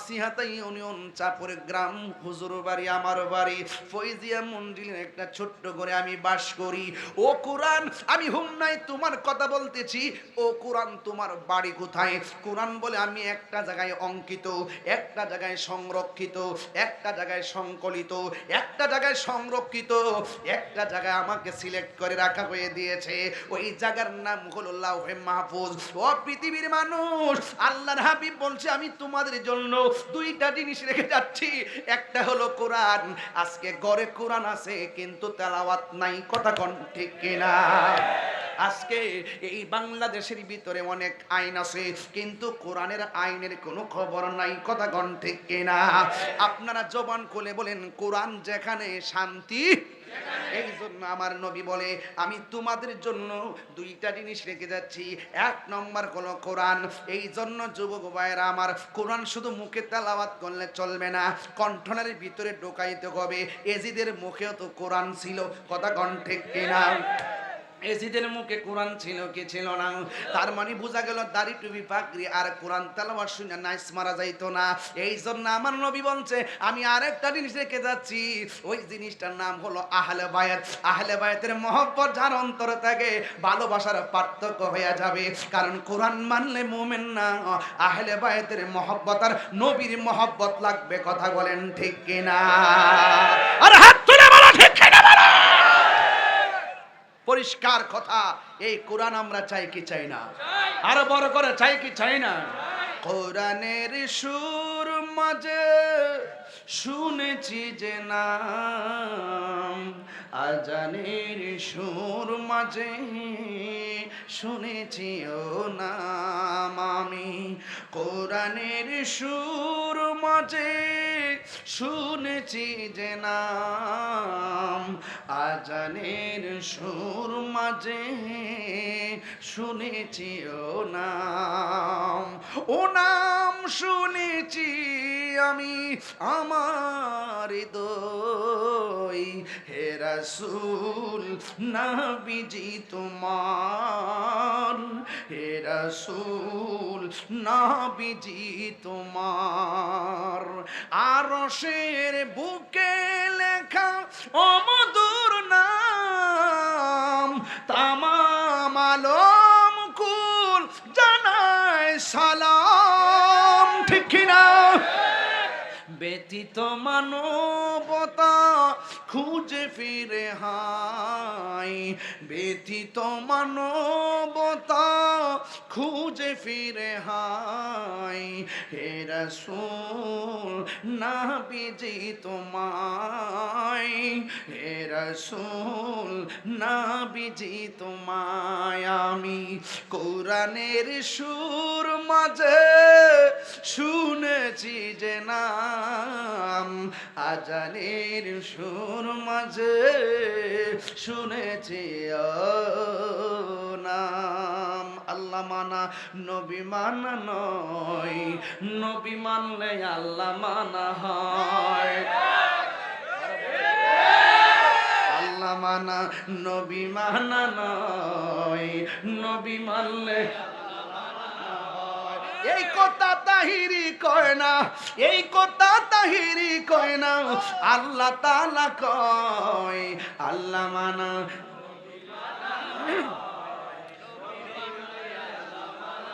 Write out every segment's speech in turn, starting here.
মাসিহাতা union চাপরে গ্রাম, হুজুর বাড়ি, আমার বাড়ি। ফৈজিয়া মন্দিরের একটা ছোট্ট করে আমি বাস করি। ও কোরআন, আমি হুমনাই তোমার কথা বলতেছি। ও কোরআন, তোমার বাড়ি কোথায়? কোরআন বলে আমি একটা জায়গায় অঙ্কিত, একটা জায়গায় সংরক্ষিত, একটা জায়গায় সংকলিত, একটা জায়গায় সংরক্ষিত। একটা জায়গায় আমাকে সিলেক্ট করে রাখা হয়ে দিয়েছে। ওই জায়গার নাম হলো লাউহে মাহফুজ। ও পৃথিবীর মানুষ, আল্লাহর হাবিব বলছে, আমি তোমাদের জন্য দুইটা জিনিস রেখে যাচ্ছি। একটা হলো কোরআন। আজকে ঘরে কোরআন আছে, কিন্তু তেলাওয়াত নাই, কথা কন ঠিক কিনা? আজকে এই বাংলাদেশের ভিতরে অনেক আইন আছে, কিন্তু কোরআনের আইনের কোনো খবর নাই, কথা কোন ঠিক কিনা? আপনারা জবান খুলে বলেন, কোরআন যেখানে শান্তি এই জন্য আমার নবী বলে, আমি তোমাদের জন্য দুইটা জিনিস রেখে যাচ্ছি। এক নম্বর হলো কোরআন এই জন্য যুবক ভাইয়েরা আমার, কোরআন শুধু মুখে তেলাওয়াত করলে চলবে না, কণ্ঠনের ভিতরে ঢোকাইতে হবে। এজিদের মুখেও তো কোরআন ছিল, কথা কণ্ঠে কিনা? এজিদের মুখে কোরআন ছিল কি ছিল না? তার মানে বোঝা গেল দাড়ি টুপি পাকড়ি আর কোরআন তেলাওয়াত শুনে নাইস মারা যাইতো না। এই জন্য আমার নবী বলছে, আমি আরেকটা জিনিস রেখে যাচ্ছি। ওই জিনিসটার নাম হলো আহলে বায়াত আহলে বায়াতের মহব্বত যার অন্তরে থাকে, ভালোবাসার পার্থক্য হয়ে যাবে। কারণ কোরআন মানলে মোমেন না। আহলে বায়াতের মহব্বত আর নবীর মহব্বত লাগবে, কথা বলেন ঠিক কিনা? আর হাত তুলে বলো, ঠিক কিনা বলো? পরিষ্কার কথা, এই কোরআন আমরা চাই কি চাই না? আরও বড় করে চাই কি চাই না? কোরআনের সুর মাঝে শুনেছি যে নাম, আজানের সুর মাঝে শুনেছি ও নাম। আমি কোরআনের সুর মাঝে শুনেছি যে নাম আজানের সুর মাঝে শুনেছি ও নাম ও নাম শুনেছি আমি আমার দই হে রাসূল, নাবিজি তোমার। হে রাসূল, নাবিজি তোমার। আরশের বুকে লেখা অমধুর ব্যতীত মানবতা খুঁজে ফিরে হাই ব্যতীত মানবতা খুঁজে ফিরে হাই হে রসুল না বিজি তোমায়, হে রসুল না বিজি তোমায়, আমি কোরআনের সুর মাঝে শুনেছি যে নাম, আজানের সুর মাঝে শুনেছি নাম। আল্লাহ মানা, নবী মানা নয়। নবী মানলে আল্লাহ মানা হয়। আল্লাহ মানা, নবী মানা নয়। নবী মানলে এই কথা তাহিরি কয় না, এই কথা তাহিরি কয় না। আল্লাহ তালা কয়, আল্লাহ মানা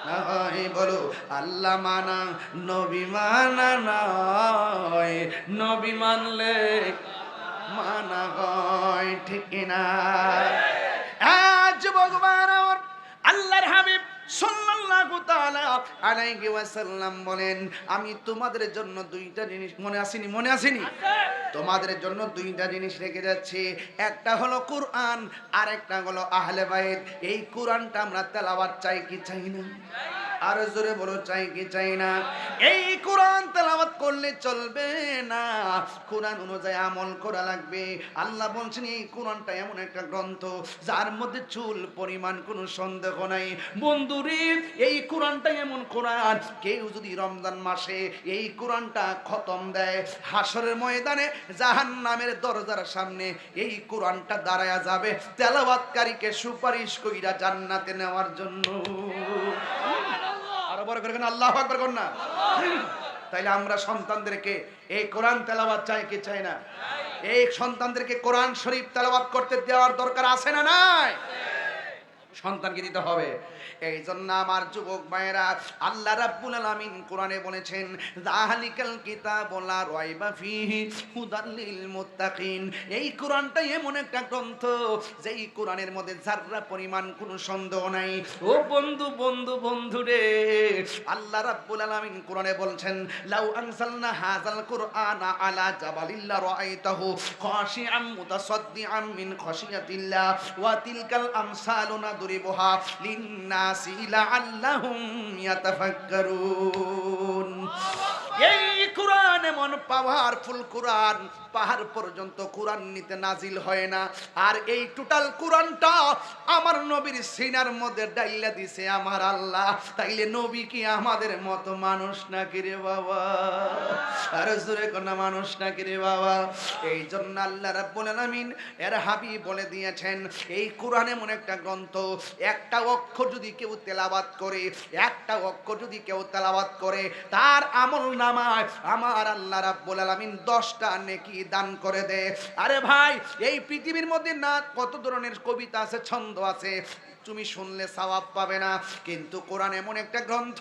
নয় বলো, আল্লাহ মানা, নবী মানা নয়। নবী মানলে মানা হয়, ঠিক না আজ ভগবান আল্লাহর হাবিব বলেন আমি তোমাদের জন্য দুইটা জিনিস মনে আসিনি মনে আসেনি? তোমাদের জন্য দুইটা জিনিস রেখে যাচ্ছি। একটা হলো কোরআন আর একটা হলো আহলে বাইত। এই কোরআনটা আমরা তেলাওয়াত চাই কি চাই না? আর জোরে বলো, চাই কি চাই না? এই কোরআন তেলাওয়াত করলে চলবে না। কোরআন অনুযায়ী আমল করা লাগবে। আল্লাহ বলছেন, এই কোরআনটা এমন একটা গ্রন্থ, যার মধ্যে চুল পরিমাণ কোনো সন্দেহ নাই। বন্ধুরে, এই কোরআনটা এমন কোরআন, কেউ যদি রমজান মাসে এই কোরআনটা খতম দেয় হাসরের ময়দানে জাহান নামের দরজার সামনে এই কোরআনটা দাঁড়ায়া যাবে, তেলাওয়াতকারীকে সুপারিশ কইরা জান্নাতে নেওয়ার জন্য। বড় করে আল্লাহ আকবার কর না। তাইলে আমরা সন্তানদেরকে এই কোরআন তেলাবাদ চাই, কি চাই না? এই সন্তানদেরকে কোরআন শরীফ তেলাবাদ করতে দেওয়ার দরকার আছে না নাই? সন্তানকে দিতে হবে। এই জন্য আমার যুবক ভাইয়েরা, আল্লাহ রাব্বুল আলামিন কোরআনে বলেছেন, যাহালিকাল কিতাব লা রাইবা ফিহি হুদাল লিল মুত্তাকিন। এই কোরআনটা এমন একটা গ্রন্থ, যেই কোরআনের মধ্যে যাররা পরিমাণ কোনো সন্দেহ নাই। ও বন্ধু বন্ধু বন্ধু রে, আল্লাহ রাব্বুল আলামিন কোরআনে বলছেন, লাউ আনসালনা হাযাল কুরআনা আলা জাবালিল্লা রাআইতাহু খাশিআম মুতাসাদ্দিআম মিন খাশিয়াতিল্লাহ ওয়া তিলকাল আমসালু نضربها للناس لعلهم يتفكرون. এই কোরআন এমন পাওয়ারফুল কোরআন, পাহাড় পর্যন্ত কোরআন নিতে নাজিল হয় না। আর এই টোটাল কোরআনটা আমার নবীর সিনার মধ্যে ডাইলা দিছে, আমার আল্লাহ, তাইলে নবী কি আমাদের মতো মানুষ বাবা? আর জোরে কোনা মানুষ বাবা? এই জন্য আল্লাহ রাব্বুল এর হাবিব বলে দিয়েছেন, এই কোরআন এমন একটা গ্রন্থ, একটা অক্ষর যদি কেউ তেলাবাত করে, একটা অক্ষর যদি কেউ তেলাবাত করে, তার আমল নামায় আমার আল্লাহ রাব্বুল আলামিন দশটা নেকি দান করে দেয় আরে ভাই, এই পৃথিবীর মধ্যে না কত ধরনের কবিতা আছে, ছন্দ আছে, তুমি শুনলে সওয়াব পাবে না। কিন্তু কোরআন এমন একটা গ্রন্থ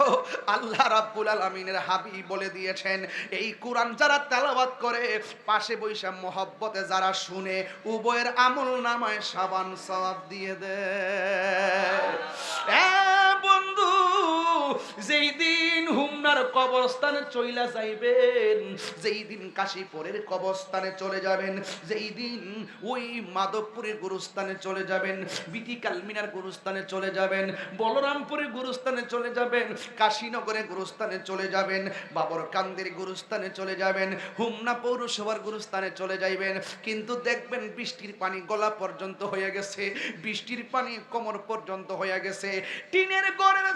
আল্লাহ রাব্বুল আলামিনের হাবিব বলে দিয়েছেন, এই কোরআন যারা তেলাওয়াত করে, পাশে বৈশা মহব্বতে যারা শুনে, উভয়ের আমল নামায় সাবান সওয়াব দিয়ে দেয় যেই দিন হুমনার কবরস্থানে চইলা যাইবেন যেই দিন কাশীপুরের কবরস্থানে চলে যাবেন যেই দিন ওই মাধবপুরের গুরুস্থানে চলে যাবেন বিটি কালমিনার গুরুস্থানে চলে যাবেন, বলরামপুরের গুরুস্থানে চলে যাবেন কাশীনগরে গুরুস্থানে চলে যাবেন বাবর কান্দের গুরুস্থানে চলে যাবেন, হুমনা পৌরসভার গুরুস্থানে চলে যাইবেন। কিন্তু দেখবেন বৃষ্টির পানি গলা পর্যন্ত হয়ে গেছে, বৃষ্টির পানি কোমর পর্যন্ত হয়ে গেছে, টিনের গড়ের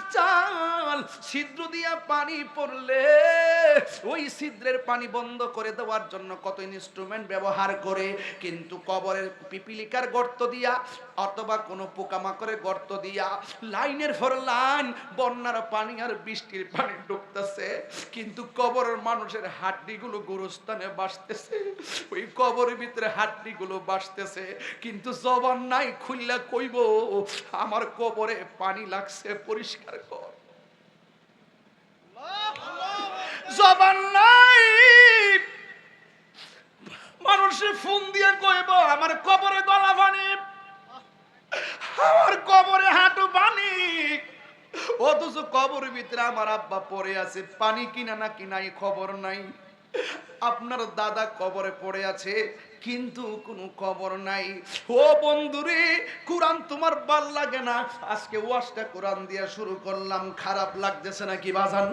চাল ছিদ্র দিয়া পানি পড়লে ওই ছিদ্রের পানি বন্ধ করে দেওয়ার জন্য কত ইনস্ট্রুমেন্ট ব্যবহার করে। কিন্তু কবরের পিপিলিকার গর্ত দিয়া অথবা কোনো পোকামাকড়ের গর্ত দিয়া লাইনের পর লাইন বন্যার পানি আর বৃষ্টির পানি ঢুকতেছে কিন্তু কবরের মানুষের হাড্ডিগুলো গোরস্থানে বাসতেছে ওই কবরের ভিতরে হাড্ডিগুলো বাসতেছে কিন্তু জবান নাই খুললা কইব, আমার কবরে পানি লাগছে, পরিষ্কার কর। জবান নাই। মানুষে ফোন দিয়ে কইব, আমার কবরে গলা পানি আমার কবরে হাঁটু পানি অথচ কবরের ভিতরে আমার আব্বা পড়ে আছে, পানি কিনা না খবর নাই। আপনার দাদা কবরে পড়ে আছে, কিন্তু কোনো খবর নাই। ও বন্ধুরে, কোরআন তোমার ভালো লাগে না। আজকে ওয়াজটা কোরআন দিয়া শুরু করলাম, খারাপ লাগতেছে নাকি বাজান?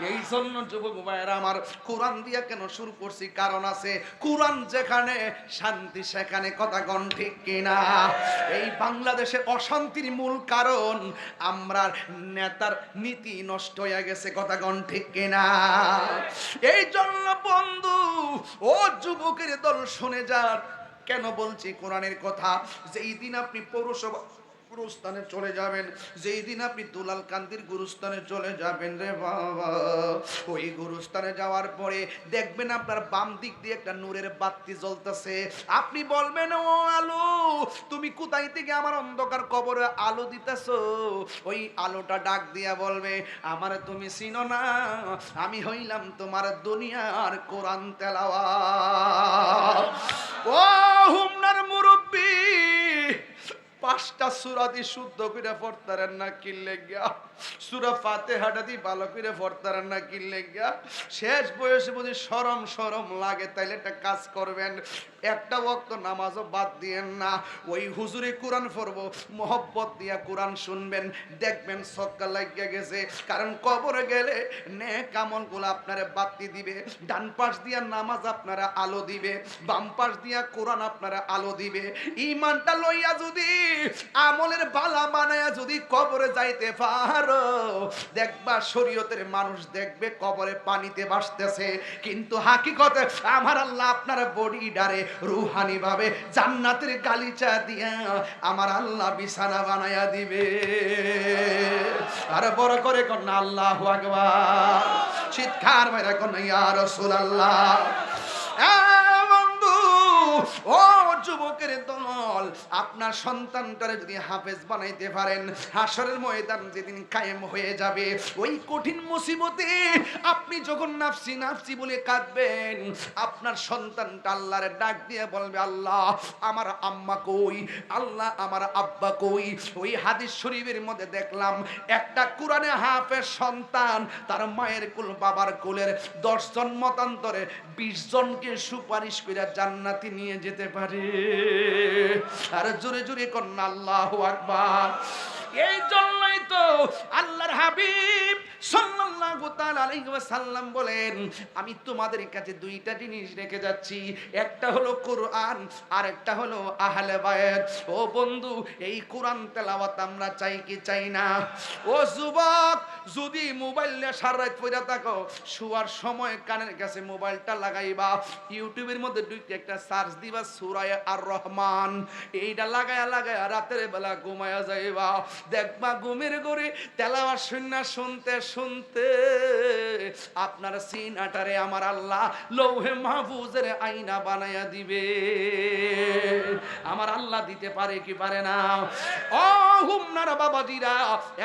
এই জন্য যুবক ভাইয়েরা, আমার কোরআন দিয়া কেন শুরু করছি? কারণ আছে, কোরআন যেখানে, শান্তি সেখানে, কথা গণ ঠিক কিনা? এই বাংলাদেশের অশান্তির মূল কারণ, আমরা নেতার নীতি নষ্ট হয়ে গেছে, কথা গণ ঠিক কিনা? এই জন্য বন্ধু, ও যুবকের দল শুনে যান। কেন বলছি কোরআনের কথা? যে এই দিন আপনি পৌরসভা গুরুস্থানে চলে যাবেন, যেই দিন আপনি দুলাল কান্দির গুরুস্থানে চলে যাবেন রে বাবা। ওই গুরুস্থানে যাওয়ার পরে দেখবেন আপনার বাম দিক দিয়ে একটা নূরের বাতি জ্বলতেছে। আপনি বলবেন, ও আলো, তুমি কোথায় থেকে আমার অন্ধকার কবরে আলো দিতেছো? ওই আলোটা ডাক দিয়া বলবে, আমার তুমি চিনো না, আমি হইলাম তোমার দুনিয়ার কোরআন তেলাওয়া ও পাঁচটা সুরা দি শুদ্ধ করে পড়তারেন না কিনলে গিয়া সুরা ফাতেহাটা দি ভালো করে পড়তারেন না কিনলে গিয়া শেষ বয়সে বুঝি সরম সরম লাগে, তাইলে একটা কাজ করবেন। একটা ওয়াক্ত নামাজও বাদ দিয়েন না। ওই হুজুরে কোরআন পড়ব, মোহব্বত দিয়া কোরআন শুনবেন। দেখবেন সক্কা লাগিয়া গেছে। কারণ কবরে গেলে নে কামলগুলো আপনারে বাতি দিবে। ডান পাশ দিয়া নামাজ আপনারা আলো দিবে। বাম পাশ দিয়া কোরআন আপনারা আলো দিবে। ইমানটা লইয়া যদি আমলের বালা বানায়া যদি কবরে যাইতে পারো। দেখবা শরীয়তের মানুষ দেখবে কবরে পানিতে ভাসতেছে। কিন্তু হাকিকতে আমার আল্লাহ আপনার বডি ডারে রুহানি ভাবে জান্নাতের গালিচা দিয়া আমার আল্লাহ বিছানা বানায়া দিবে। আর বড় করে কন্যা আল্লাহ আকবার। চিৎকার মেরে কোন ইয়া রাসূলুল্লাহ। আহ, বন্ধু ও যুবকের দল, আপনার সন্তানটারে যদি হাফেজ বানাইতে পারেন হাসরের ময়দান যেদিন কায়েম হয়ে যাবে, ওই কঠিন মুসিবতে আপনি যখন নাফসি নাফসি বলে কাঁদবেন, আপনার সন্তানটা আল্লাহরে ডাক দিয়ে বলবে, আল্লাহ, আমার আম্মা কই? আল্লাহ, আমার আব্বা কই? ওই হাদিস শরীফের মধ্যে দেখলাম, একটা কোরআনে হাফের সন্তান, তার মায়ের কুল, বাবার কুলের দশজন মতান্তরে বিশ জনকে সুপারিশ করে জান্নাতি নিয়ে যেতে পারে। আর জোরে জোরে কন্যা আল্লাহ আকবার। এই জন্যই তো আল্লাহর হাবিব সাল্লাল্লাহু তাআলা আলাইহি বলেন, আমি তোমাদের কাছে দুইটা জিনিস রেখে যাচ্ছি। একটা হলো কোরআন আর একটা হলো আহলে বায়াত ও বন্ধু, এই কোরআন তেলাওয়াত আমরা চাই কি চাই না? ও যুবক, যদি মোবাইল নিয়ে সারা রাত থাকো, শোয়ার সময় কানের কাছে মোবাইলটা লাগাইবা। ইউটিউবের মধ্যে দুইটা একটা সার্চ দিবা সুরায় আর রহমান এইটা লাগায়া লাগায়া রাতের বেলা ঘুমায়া যাইবা। দেখবা ঘুমের গড়ে তেলাওয়া শূন্য শুনতে শুনতে আপনার সিনাটারে আমার আল্লাহ লৌহে মাহফুজের আইনা বানায়া দিবে। আমার আল্লাহ দিতে পারে কি পারে না? ও হুমনার বাবাজিরা,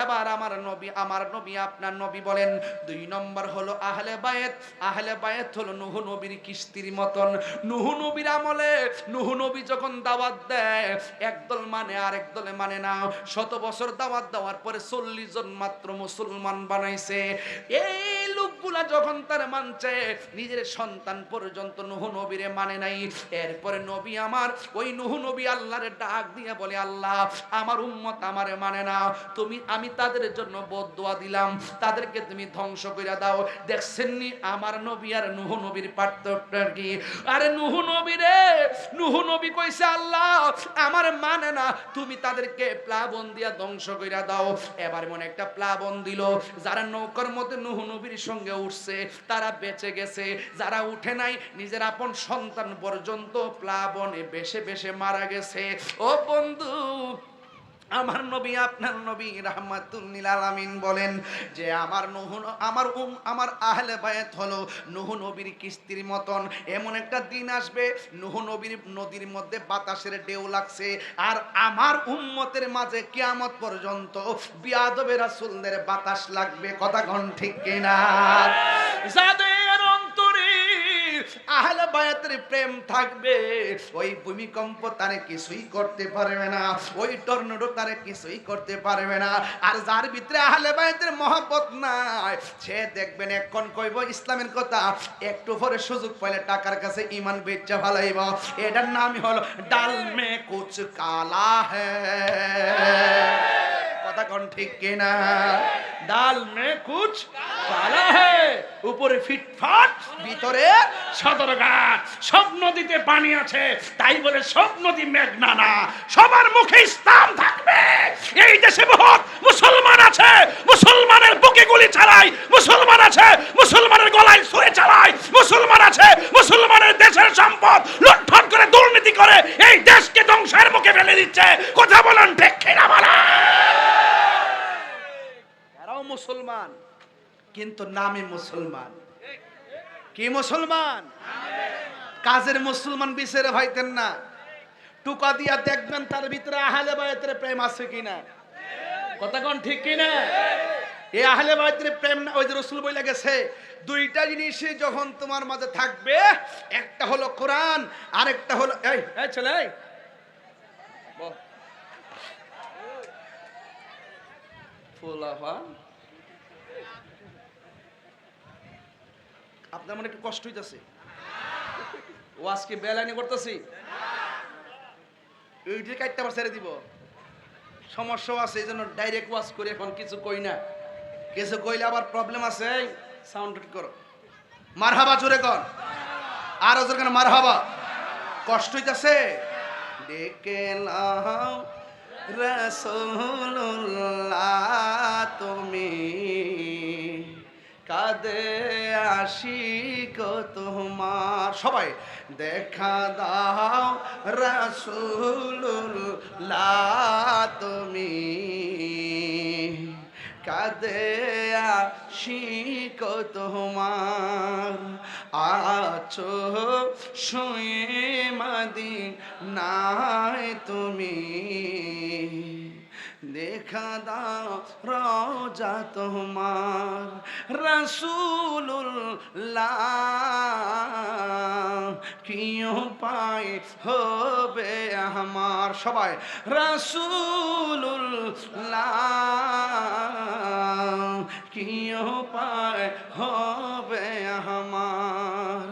এবার আমার নবী আমার নবী, আপনার নবী বলেন, দুই নম্বর হলো আহলে বায়েত আহলে বায়েত হলো নুহ নবীর কিস্তির মতন। নুহ নবীর আমলে, নুহ নবী যখন দাওয়াত দেয়, একদল মানে আর দলে মানে না। শত বছর দাওয়াত দেওয়ার পরে চল্লিশ জন মাত্র মুসলমান বানাইছে। এই লোকগুলা যখন তার মানছে, নিজের সন্তান পর্যন্ত নুহ নবীরে মানে নাই। এরপরে নবী আমার, ওই নুহ নবী আল্লাহরে ডাক দিয়ে বলে, আল্লাহ, আমার উম্মত আমারে মানে না। তুমি, আমি তাদের জন্য বদদোয়া দিলাম। তাদেরকে তুমি ধ্বংস করে দাও। দেখছেননি আমার নবী আর নুহ নবীর পার্থক্য কি? আরে নুহ নবী রে নুহ নবী কইছে, আল্লাহ, আমার মানে না, তুমি তাদেরকে প্লাবন দিয়া ধ্বংস কইরা দাও। এবার মনে একটা প্লাবন দিল, যারা নৌকার মধ্যে নুহু নবীর সঙ্গে উঠছে, তারা বেঁচে গেছে। যারা উঠে নাই, নিজের আপন সন্তান পর্যন্ত প্লাবনে বেশে বেশে মারা গেছে। ও বন্ধু আমার নবী, আপনার নবী রাহমাতুল্লিল আলামিন বলেন যে আমার নুহ আমার উম, আমার আহলে বায়াত হলো নুহ নবীর কিস্তির মতন। এমন একটা দিন আসবে, নুহ নবীর নদীর মধ্যে বাতাসের ঢেউ লাগছে আর আমার উম্মতের মাঝে কিয়ামত পর্যন্ত বিয়াদবে রাসূলদের বাতাস লাগবে। কথা ঘন ঠিক কিনা? যাদের আহলে বায়াতের প্রেম থাকবে। ওই ভূমিকম্প তারে কিছুই করতে পারবে না। ওই টর্নেডো তারে কিছুই করতে পারবে না। আর যার ভিতরে আহলে বায়াতের মহব্বত নাই, সে দেখবেন এখন কইব ইসলামের কথা, একটু পরে সুযোগ পাইলে টাকার কাছে ইমান বেচা ভালাইব এটার নামই হলো ডাল মে কুচ কালা হ্যাঁ কথা কোন ঠিক কিনা? ডাল মে কুচ কালা হে। উপরে ফিটফাট ভিতরে সদরঘাট সব নদীতে পানি আছে। তাই বলে সব নদী মেঘনা না। সবার মুখে ইসলাম থাকবে। এই দেশে বহুত মুসলমান আছে। মুসলমানের বুকে গুলি চালায়। মুসলমান আছে মুসলমানের গলায় ছুঁয়ে চালায়। মুসলমান আছে মুসলমানের দেশের সম্পদ লুণ্ঠন করে দুর্নীতি করে। এই দেশকে ধ্বংসের মুখে ফেলে দিচ্ছে। কথা বলেন কিনা বলা মুসলমান কিন্তু নামে মুসলমান। কি মুসলমান? কাজের মুসলমান বিচেরে ভাইতেন না। টুকা দিয়া দেখবেন তার ভিতরে আহলে বায়তের প্রেম আছে কিনা। কথা কোন ঠিক কিনা? এই আহলে বায়তের প্রেম না ওই যে রসুল বইলা গেছে দুইটা জিনিস যখন তোমার মাঝে থাকবে একটা হলো কোরআন আরেকটা হলো এই এই চলে। ফুলাফা। আপনার মনে একটু কষ্ট হইতেছে? ও আজকে বেলাইনি করতেছি। এইটি কাটতে আবার ছেড়ে দিব। সমস্যাও আছে, এই জন্য ডাইরেক্ট ওয়াশ করে, এখন কিছু কই না। কিছু কইলে আবার প্রবলেম আছে সাউন্ড করো। মার হাবা জোরে কর। আর ওদের কেন মার হাবা কষ্ট হইতেছে? ডেকে লাও রসুল্লাহ তুমি কাদে আশিক তোমার। সবাই, দেখা দাও রসুল্লাহ তুমি। কাঁদে আশিক তোমার। আছো শুয়ে মাদি নাই তুমি। দেখা দাও রজা তোমার রসুল্লাহ কি পাই হবে আমার সবাই রসুল্লাহ কি পাই হবে আমার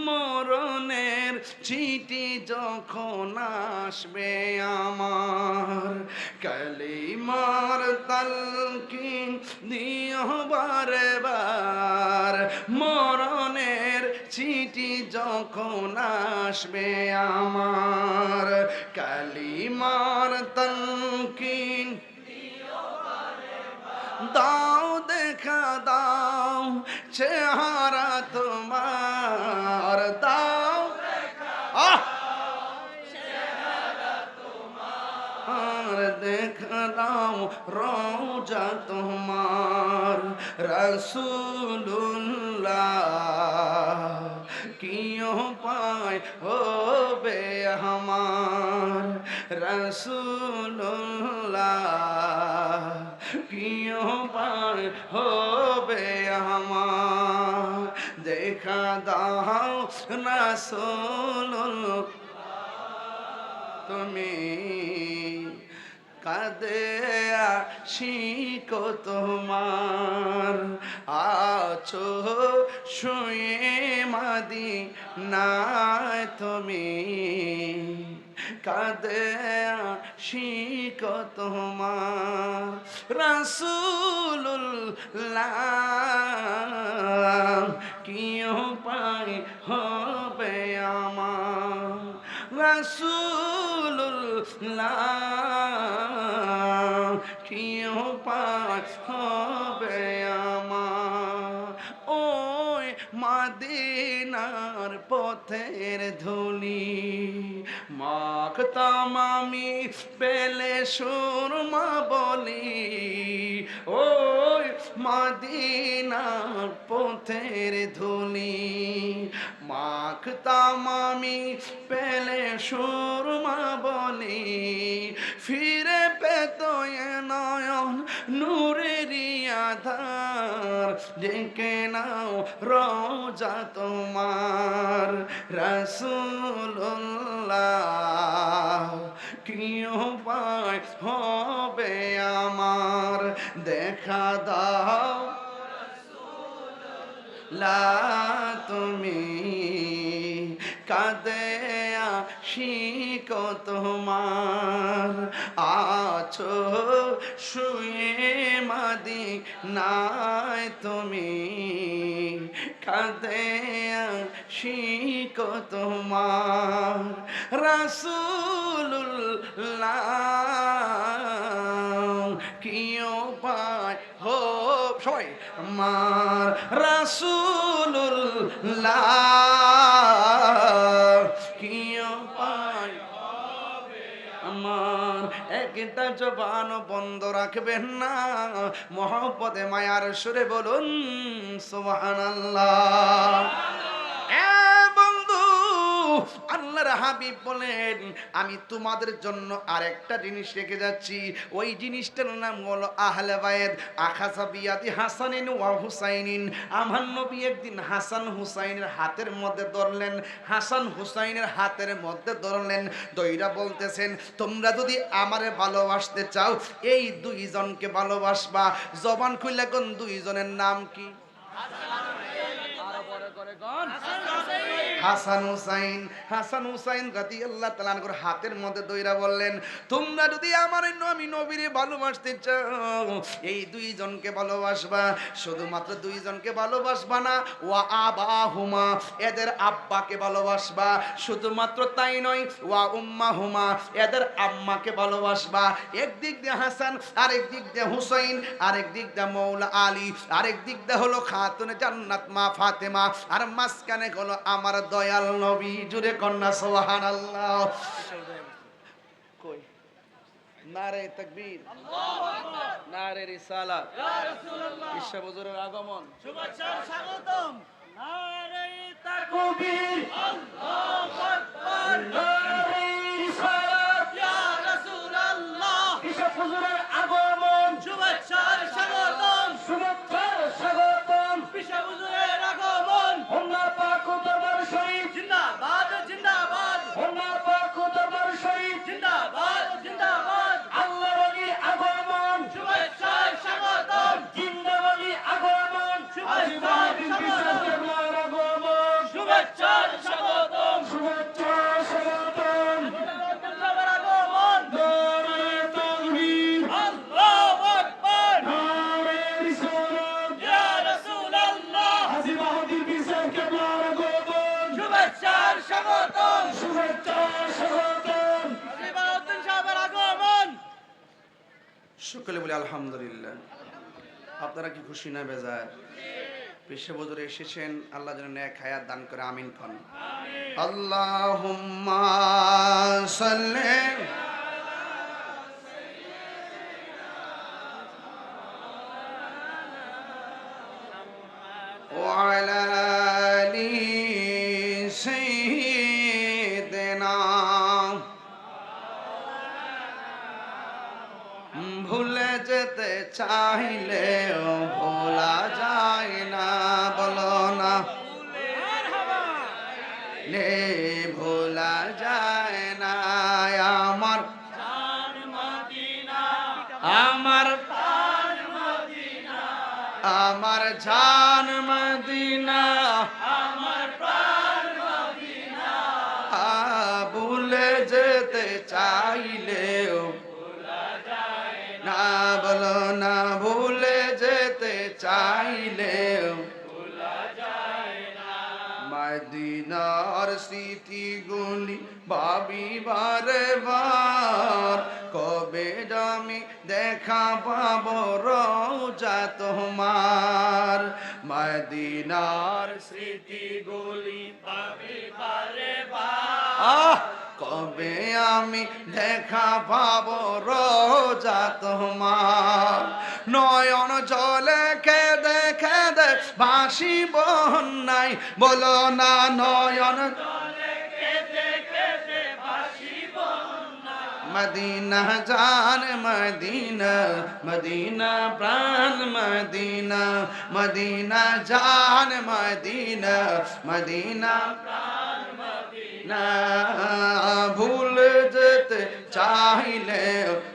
মরণের চিঠি যখন আসবে আমার কালিমার তালকিন দিও বারে বার মরণের চিঠি যখন আসবে আমার, কালিমার তালকিন দাও দেখা দাও, চেহারা তোমার রোজা তোমার রসুল্লাহ কিয় পায় হবে আমার রসুল্লাহ কিয় পায় হবে আমার? দেখা দাও রসুল্লাহ তুমি কাঁদে শিক তোমার। আছো শুয়ে মাদি নাই তুমি। কাঁদে শিক তোমার। রাসুল্লাহ কি পাই হবে আমার? রাসুল্লাহ হবে আমার। ওই মাদিনার পথের ধুলি, মাখতাম আমি পেলে সুরমা বলি। ওই মাদিনার পথের ধুলি, মাখতাম আমি পেলে সুরমা বলি। ফিরে পেত নয়ন আধার ডেকে নাও রোজা তোমার রসুল্লাহ কি উপায় হবে আমার? দেখা দাও। লা তুমি কাঁদে শিক তোমার আছো শুয়ে মাদি নাই তুমি কাঁদে শিক তোমার রাসুল্লাহ কি পায় হো সবাই আমার রাসুল্লাহ একটা জবান বন্ধ রাখবেন না। মহব্বতে মায়ার সুরে বলুন সুবহানাল্লাহ। আল্লাহর হাবিব বলেন, আমি তোমাদের জন্য আরেকটা জিনিস রেখে যাচ্ছি। ওই জিনিসটার নাম হলো আহলে বিয়াদি হাসানিন ওয়া হুসাইনিন। আমার নবী একদিন হাসান হুসাইনের হাতের মধ্যে ধরলেন, হাসান হুসাইনের হাতের মধ্যে ধরলেন, দইরা বলতেছেন, তোমরা যদি আমারে ভালোবাসতে চাও, এই দুইজনকে ভালোবাসবা। জবান কোন, দুইজনের নাম কি? হাসান হুসাইন হাসান হুসাইন গাদি আল্লাহ তালানগর হাতের মধ্যে দইরা বললেন, তোমরা যদি আমার নবী নবীরে ভালোবাসতে চাও, এই দুইজনকে ভালোবাসবা, শুধুমাত্র দুইজনকে ভালোবাসবা না, ওয়া আবা হুমা এদের আব্বাকে ভালোবাসবা, শুধুমাত্র তাই নয়, ওয়া উম্মা হুমা এদের আম্মাকে ভালোবাসবা, একদিক দিয়ে হাসান, আরেক দিক দিয়ে হুসাইন, আরেক দিক দিয়ে মৌলা আলী, আরেক দিক দিয়ে হলো খাতুনে জান্নাত মা ফাতেমা, আর মাঝখানে হলো আমার দয়াল নবী জুড়ে কন্যা সোহান আল্লাহ কই? নারে তাকবীর। নারে রিসালাত বিশ্ব হুজুরের আগমন। শুভেচ্ছা স্বাগতম। নারে তাকবীর। আল্লাহু আকবার। নারে রিসালাত ইয়া রাসূলুল্লাহ। বিশপ হুজুরের আগমন। সকলে বলি আলহামদুলিল্লাহ। আপনারা কি খুশি না বেজার? বিশ্ব বদরে এসেছেন, আল্লাহ যেন ন্যাক হায়াত দান করে, আমিন খান আল্লাহুম্মা চাইলেও ভোলা যায় না বলো না। নে ভোলা যায় না আমার আমার আমার জান মদিনা আ, ভুলে যেতে চাইলেও স্মৃতিগুলি ভাবি বারে কবে আমি দেখা পাব রোজা তোমার? মদিনার স্মৃতিগুলি ভাবি বারে কবে আমি দেখা পাব রোজা তোমার? নয়ন জলে কেঁদে বাসি বন্যাই বলো না নয়ন। মদিনা জান, মদিনা মদিনা প্রাণ, মদিনা মদিনা জান, মদিনা মদিনা না ভুল যেতে চাইলে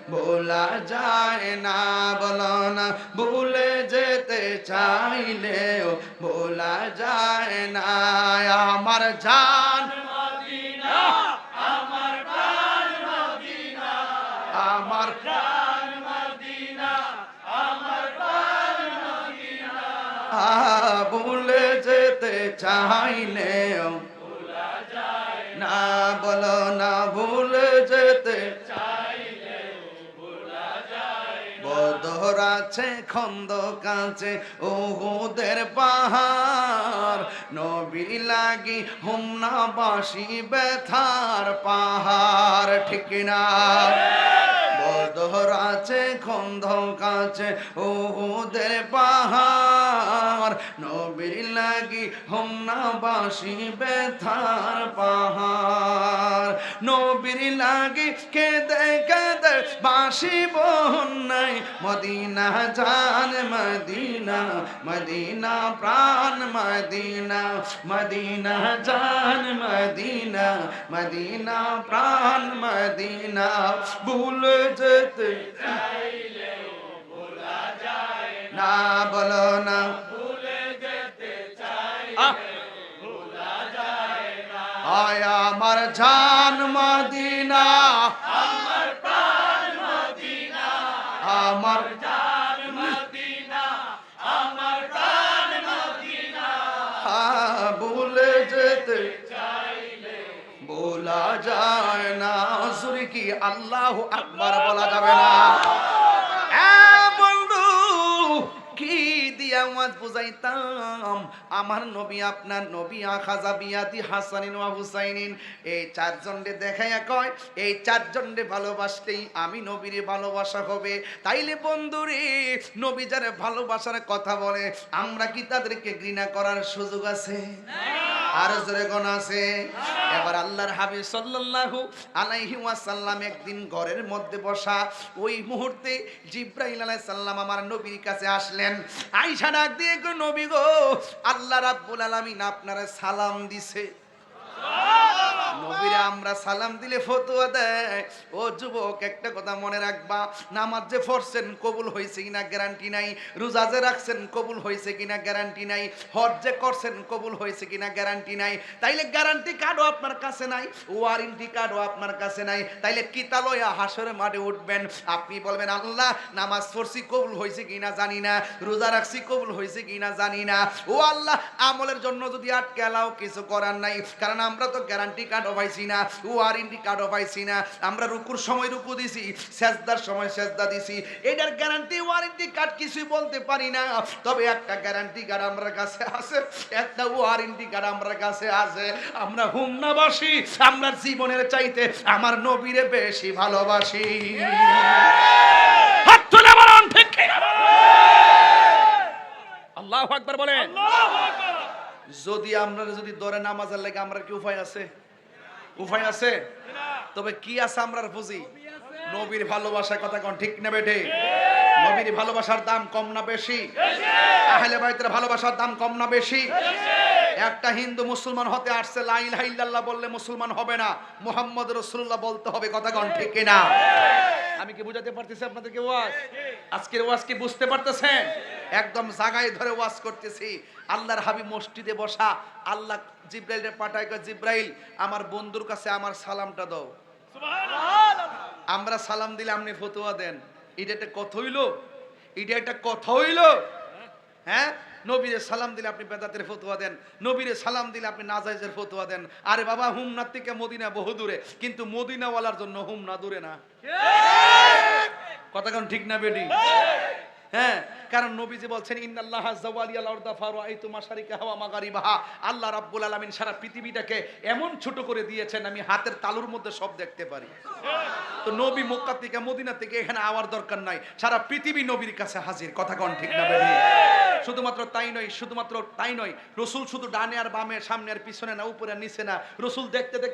ভোলা যায় না বলো না। ভুলে যেতে চাইলে ভোলা যায় না। আমার জান আমার আ, ভুলে যেতে চাইলেও না বলো না ভুলে যেতে। বদর আছে খন্দ কাছে ওহুদের পাহাড়। নবী লাগি হুমনা বাসি ব্যথার পাহাড়, ঠিক না বদর আছে খন্দ কাছে ওহুদের পাহাড়। নবীর লাগি হোমনা বাসি বেথার পাহাড়। নবীর লাগি কেঁদে কেঁদে বাসি বন্যাই মদিনা জান, মদিনা মদিনা প্রাণ, মদিনা মদিনা জান, মদিনা মদিনা প্রাণ, মদিনা। ভুল যেতে না বলো না! আয় আমার জান মদিনা। আল্লাহ আকবার বলা যাবে না। বুঝাইতাম? আমার নবী আপনার নবী এই দেখাইয়া কয়, এই আমি নবীরে ভালোবাসা হবে। তাইলে নবী যারা ভালোবাসার কথা বলে, আমরা কি তাদেরকে ঘৃণা করার সুযোগ আছে? কোন আছে। এবার আল্লাহর সাল্লাল্লাহু একদিন ঘরের মধ্যে বসা ওই মুহূর্তে সালাম আমার নবীর কাছে আসলেন। নবী গো আপনারে সালাম দিছে। নবীরে আমরা সালাম দিলে ফতোয়া দেয়। ও যুবক, একটা কথা মনে রাখবা, নামাজ যে পড়ছেন কবুল হয়েছে কিনা গ্যারান্টি নাই, রোজা যে রাখছেন কবুল হয়েছে কিনা গ্যারান্টি নাই, হজ যে করছেন কবুল হয়েছে কিনা গ্যারান্টি নাই, তাইলে গ্যারান্টি কার্ডও আপনার কাছে নাই, ওয়ারেন্টি কার্ডও আপনার কাছে নাই, তাইলে কিতালয়া হাসরে মাঠে উঠবেন? আপনি বলবেন, আল্লাহ, নামাজ পড়ছি কবুল হয়েছে কিনা জানি না, রোজা রাখছি কবুল হয়েছে কিনা জানি না। ও আল্লাহ, আমলের জন্য যদি আটকে এলাও কিছু করার নাই, কারণ আমরা তো গ্যারান্টি কার্ডও পাইছি না ওয়ারেন্টি কার্ডও পাইছি না। আমরা রুকুর সময় রুকু দিছি সেজদার সময় সেজদা দিছি। এটার গ্যারান্টি ওয়ারেন্টি কার্ড কিছুই বলতে পারি না। তবে একটা গ্যারান্টি কার্ড আমার কাছে আছে একটা ওয়ারেন্টি কার্ড আমার কাছে আছে। আমরা হুমনাবাসী আমরা জীবনের চাইতে আমার নবীরে বেশি ভালোবাসি। হাত তুলে বলুন ঠিক আল্লাহু আকবার বলেন। যদি আমরা যদি দরে নামাজের লাগে আমরা কি উপায় আছে? উপায় আছে? তবে কি আছে আমরা বুঝি? নবীর ভালোবাসার কথা কোন ঠিক না বেঠে? নবীর ভালোবাসার দাম কম না বেশি? আহলে বাইতের ভালোবাসার দাম কম না বেশি? একটা হিন্দু মুসলমান হতে আসছে লা ইলাহা ইল্লাল্লাহ বললে মুসলমান হবে না। মোহাম্মদ রাসূলুল্লাহ বলতে হবে কথা কোন ঠিক কিনা? আমি কি বুঝাতে পারতেছি আপনাদেরকে ওয়াজ? আজকের ওয়াজ কি বুঝতে পারতেছেন? একদম জাগায় ধরে ওয়াজ করতেছি। আল্লাহর হাবিব মসজিদে বসা আল্লাহ জিব্রাইলরে পাঠায় জিব্রাইল আমার বন্ধুর কাছে আমার সালামটা দাও। আমরা সালাম দিলে আপনি ফতোয়া দেন। এটা একটা কথা হইল? এটা একটা কথা হইল? হ্যাঁ? নবীরে সালাম দিলে আপনি বেদাতের ফতোয়া দেন নবীরে সালাম দিলে আপনি নাজাইজের ফতোয়া দেন। আরে বাবা হুমনার থেকে মদিনা বহু দূরে কিন্তু মদিনাওয়ালার জন্য হুম না দূরে না। কথা কেন ঠিক না বেডি হ্যাঁ কারণ বলছেন, ইন্নাল্লাহ জাওয়ালিয়াল আরদা আল্লাহ রাব্বুল আলামিন সারা পৃথিবীটাকে এমন ছোট করে দিয়েছেন, আমি হাতের তালুর মধ্যে সব দেখতে পারি। তো নবী মক্কা থেকে, মদিনা থেকে এখানে আওয়ার দরকার নাই। সারা পৃথিবী নবীর কাছে হাজির। কথা কোন ঠিক না বেডি শুধুমাত্র তাই নয়, শুধুমাত্র তাই নয়, রসুল শুধু ডানে আর বামে, সামনে আর পিছনে না, উপরে নিচে না। রসুল দেখতে দেখতে